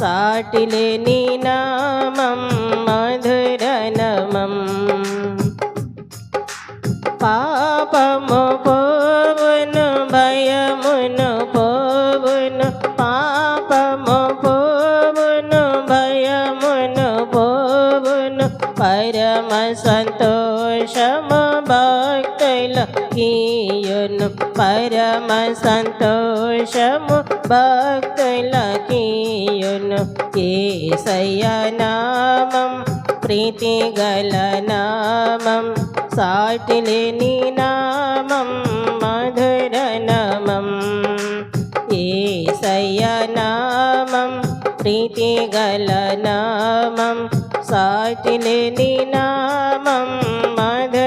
సాటిలేని నామం మధురనమం పాపము పోవును భయమును పోవును పాపము పోవును భయమును పోవును పరమ సంతోషము భక్తుల కీయును పరమ సంతోషము భక్తుల కీయును కేసయ్య ప్రీతి గల నామం సాటిలేని నామం మధుర నామం. ఏసయ్య ప్రీతి గల నామం సాటిలేని నామం మధుర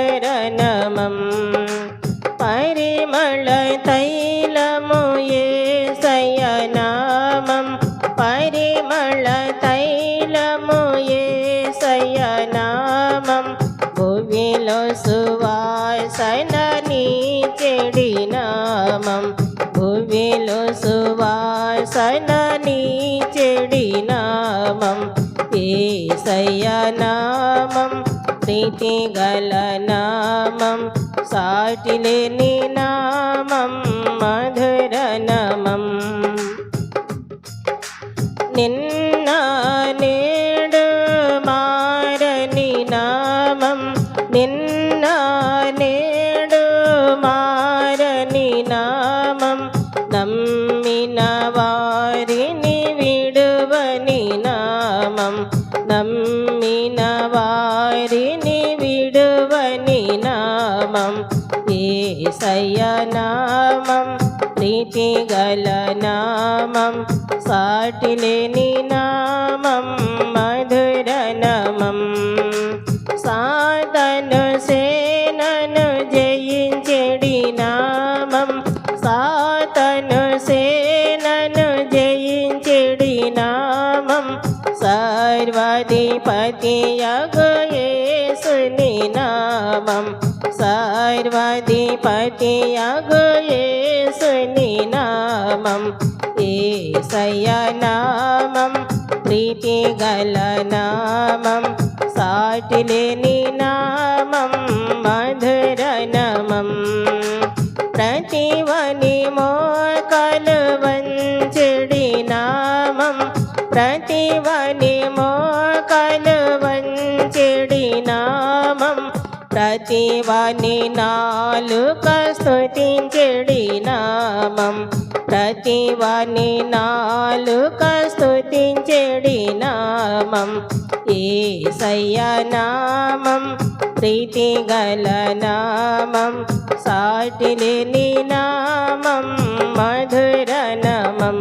ఏసయ్య నామం ప్రీతి గల నామం సాటిలేని నామం మధుర నామం. నిన్న నేడు మారని నామం నిన్న నేడు నామం నమ్మిన వారిని విడువని నామం. ఏసయ్య నామం ప్రీతి గల నామం సాటిలేని నామం మధుర నామం. సాధను సేనను జయించడి నామం. సాతను సేనను జయించడి నామం. సర్వాధిపతి యగయేసుని నామం సర్వాధిపతి నామం ఏసయ్య ప్రీతి గల నామం సాటిలేని నామం మద ప్రతివని మోకలు వంచెడి నామం ప్రతివని నాలుక స్తుతించెడి నామం ప్రతివని నాలుక స్తుతించెడి నామం. ఏసయ్య నామం ప్రీతి గల నామం సాటిలేని నామం మధుర నామం.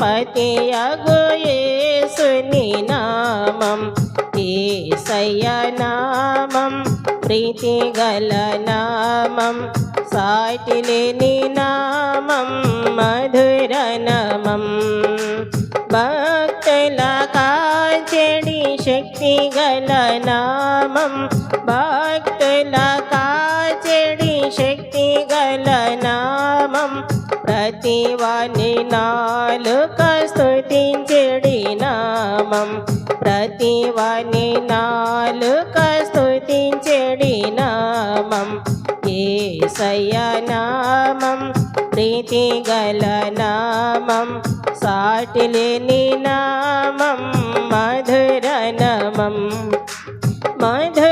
సర్వాధిపతి యేసుని నామం ఏసయ్య నామం ప్రీతి గల నామం సాటిలేని నామం మధుర నామం. భక్తుల కాచెడి శక్తి గల నామం భక్తుల కాచెడి శక్తి గల నామం ప్రతివాని నాలుక స్తుతించెడి నామం ప్రతి వాణి నాలుక స్తుతించెడి నామం ఏసయ్య నామం ప్రీతి గల నామం సాటిలేని నామం మధుర నామం మధుర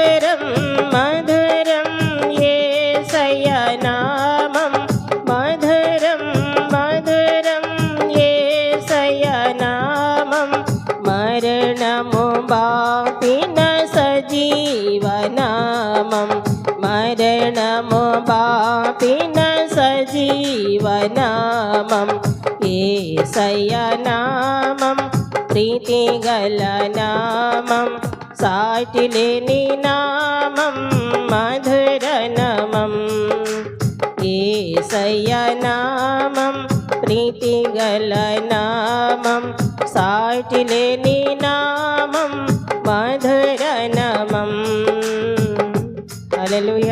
బాపిన సజీవనామం ఏసయ్య నామం ప్రీతి గల నామం సాటిలేని నామం మధుర నామం ఏసయ్యనామం ప్రీతి గల నామం సాటి లేని నామం మధుర నామం అలలుయ